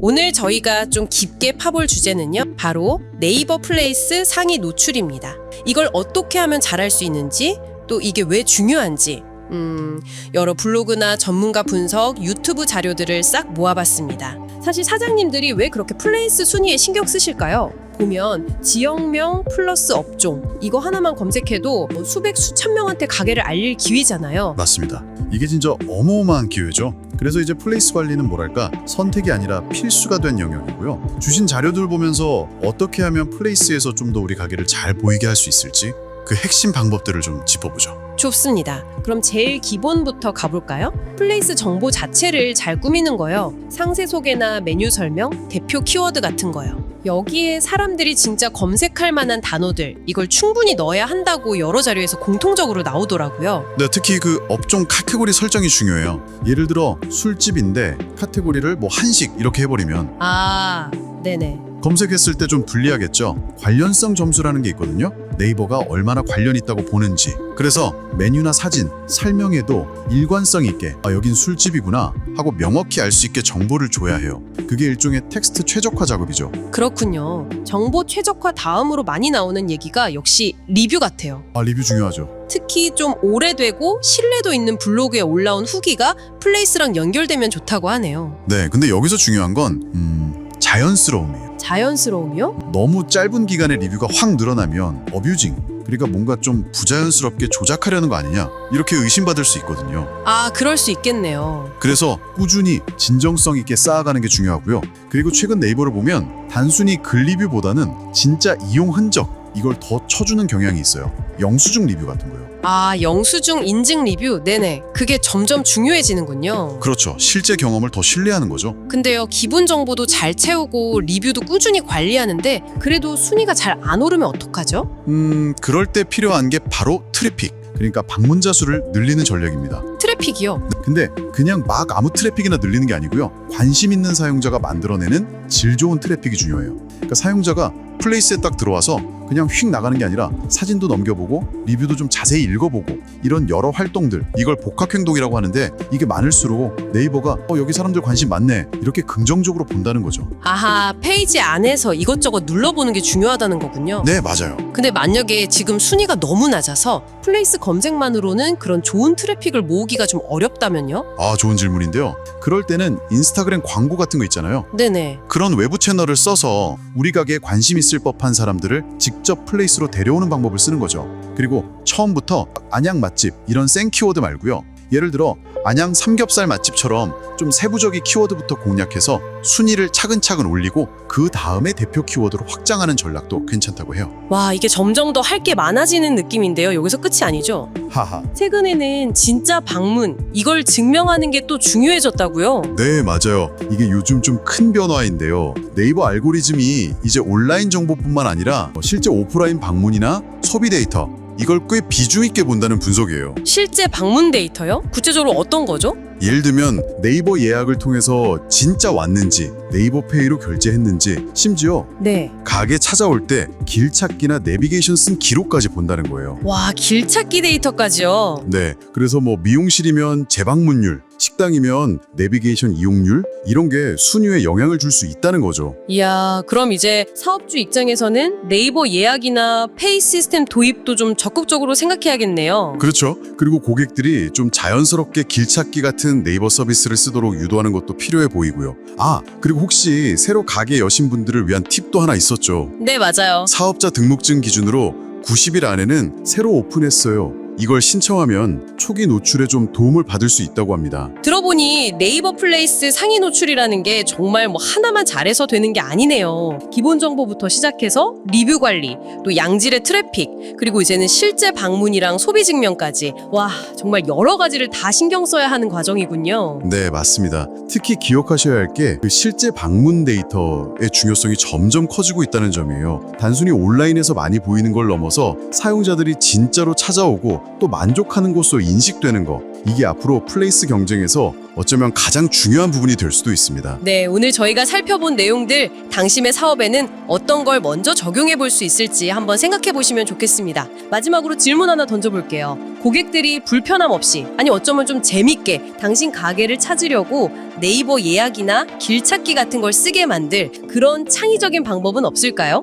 오늘 저희가 좀 깊게 파볼 주제는요. 바로 네이버 플레이스 상위 노출입니다. 이걸 어떻게 하면 잘할 수 있는지, 또 이게 왜 중요한지, 음, 여러 블로그나 전문가 분석, 유튜브 자료들을 싹 모아봤습니다. 사실 사장님들이 왜 그렇게 플레이스 순위에 신경 쓰실까요? 보면 지역명 플러스 업종 이거 하나만 검색해도 뭐 수백 수천 명한테 가게를 알릴 기회잖아요. 맞습니다. 이게 진짜 어마어마한 기회죠. 그래서 이제 플레이스 관리는 뭐랄까 선택이 아니라 필수가 된 영역이고요. 주신 자료들 보면서 어떻게 하면 플레이스에서 좀 더 우리 가게를 잘 보이게 할 수 있을지 그 핵심 방법들을 좀 짚어보죠. 좋습니다. 그럼 제일 기본부터 가볼까요? 플레이스 정보 자체를 잘 꾸미는 거요. 상세 소개나 메뉴 설명, 대표 키워드 같은 거요. 여기에 사람들이 진짜 검색할 만한 단어들, 이걸 충분히 넣어야 한다고 여러 자료에서 공통적으로 나오더라고요. 네, 특히 그 업종 카테고리 설정이 중요해요. 예를 들어 술집인데 카테고리를 뭐 한식 이렇게 해버리면 아, 네네. 검색했을 때 좀 불리하겠죠. 관련성 점수라는 게 있거든요. 네이버가 얼마나 관련 있다고 보는지. 그래서 메뉴나 사진, 설명에도 일관성 있게 아 여긴 술집이구나 하고 명확히 알 수 있게 정보를 줘야 해요. 그게 일종의 텍스트 최적화 작업이죠. 그렇군요. 정보 최적화 다음으로 많이 나오는 얘기가 역시 리뷰 같아요. 아 리뷰 중요하죠. 특히 좀 오래되고 신뢰도 있는 블로그에 올라온 후기가 플레이스랑 연결되면 좋다고 하네요. 네, 근데 여기서 중요한 건 음, 자연스러움이에요. 자연스러움이요? 너무 짧은 기간에 리뷰가 확 늘어나면 어뷰징 그러니까 뭔가 좀 부자연스럽게 조작하려는 거 아니냐 이렇게 의심받을 수 있거든요. 아, 그럴 수 있겠네요. 그래서 꾸준히 진정성 있게 쌓아가는 게 중요하고요. 그리고 최근 네이버를 보면 단순히 글 리뷰보다는 진짜 이용 흔적 이걸 더 쳐주는 경향이 있어요. 영수증 리뷰 같은 거요. 아, 영수증 인증 리뷰. 네네. 그게 점점 중요해지는군요. 그렇죠. 실제 경험을 더 신뢰하는 거죠. 근데요, 기본 정보도 잘 채우고 리뷰도 꾸준히 관리하는데 그래도 순위가 잘 안 오르면 어떡하죠? 음, 그럴 때 필요한 게 바로 트래픽. 그러니까 방문자 수를 늘리는 전략입니다. 트래픽이요. 근데 그냥 막 아무 트래픽이나 늘리는 게 아니고요. 관심 있는 사용자가 만들어내는 질 좋은 트래픽이 중요해요. 그러니까 사용자가 플레이스에 딱 들어와서 그냥 휙 나가는 게 아니라 사진도 넘겨보고 리뷰도 좀 자세히 읽어보고 이런 여러 활동들 이걸 복합행동이라고 하는데 이게 많을수록 네이버가 어 여기 사람들 관심 많네 이렇게 긍정적으로 본다는 거죠. 아하, 페이지 안에서 이것저것 눌러보는 게 중요하다는 거군요. 네 맞아요. 근데 만약에 지금 순위가 너무 낮아서 플레이스 검색만으로는 그런 좋은 트래픽을 모으기가 좀 어렵다면요? 아 좋은 질문인데요. 그럴 때는 인스타그램 광고 같은 거 있잖아요. 네네. 그런 외부 채널을 써서 우리 가게에 관심 있을 법한 사람들을 직접 플레이스로 데려오는 방법을 쓰는 거죠. 그리고 처음부터 안양 맛집 이런 생 키워드 말고요. 예를 들어 안양 삼겹살 맛집처럼 좀 세부적인 키워드부터 공략해서 순위를 차근차근 올리고 그 다음에 대표 키워드로 확장하는 전략도 괜찮다고 해요. 와, 이게 점점 더 할 게 많아지는 느낌인데요. 여기서 끝이 아니죠? 하하. 최근에는 진짜 방문, 이걸 증명하는 게 또 중요해졌다고요? 네, 맞아요. 이게 요즘 좀 큰 변화인데요. 네이버 알고리즘이 이제 온라인 정보뿐만 아니라 실제 오프라인 방문이나 소비 데이터 이걸 꽤 비중 있게 본다는 분석이에요. 실제 방문 데이터요? 구체적으로 어떤 거죠? 예를 들면 네이버 예약을 통해서 진짜 왔는지 네이버 페이로 결제했는지 심지어 네. 가게 찾아올 때 길 찾기나 내비게이션 쓴 기록까지 본다는 거예요. 와, 길 찾기 데이터까지요. 네. 그래서 뭐 미용실이면 재방문율, 식당이면 내비게이션 이용률 이런 게 순위에 영향을 줄 수 있다는 거죠. 이야, 그럼 이제 사업주 입장에서는 네이버 예약이나 페이 시스템 도입도 좀 적극적으로 생각해야겠네요. 그렇죠. 그리고 고객들이 좀 자연스럽게 길찾기 같은 네이버 서비스를 쓰도록 유도하는 것도 필요해 보이고요. 아, 그리고 혹시 새로 가게 여신 분들을 위한 팁도 하나 있었죠. 네, 맞아요. 사업자 등록증 기준으로 90일 안에는 새로 오픈했어요. 이걸 신청하면 초기 노출에 좀 도움을 받을 수 있다고 합니다. 들어보니 네이버 플레이스 상위 노출이라는 게 정말 뭐 하나만 잘해서 되는 게 아니네요. 기본 정보부터 시작해서 리뷰 관리, 또 양질의 트래픽, 그리고 이제는 실제 방문이랑 소비 증명까지. 와, 정말 여러 가지를 다 신경 써야 하는 과정이군요. 네, 맞습니다. 특히 기억하셔야 할 게 그 실제 방문 데이터의 중요성이 점점 커지고 있다는 점이에요. 단순히 온라인에서 많이 보이는 걸 넘어서 사용자들이 진짜로 찾아오고 또 만족하는 곳으로 인 식되는 거 이게 앞으로 플레이스 경쟁에서 어쩌면 가장 중요한 부분이 될 수도 있습니다. 네, 오늘 저희가 살펴본 내용들 당신의 사업에는 어떤 걸 먼저 적용해 볼 수 있을지 한번 생각해 보시면 좋겠습니다. 마지막으로 질문 하나 던져볼게요. 고객들이 불편함 없이, 아니 어쩌면 좀 재밌게 당신 가게를 찾으려고 네이버 예약이나 길 찾기 같은 걸 쓰게 만들 그런 창의적인 방법은 없을까요?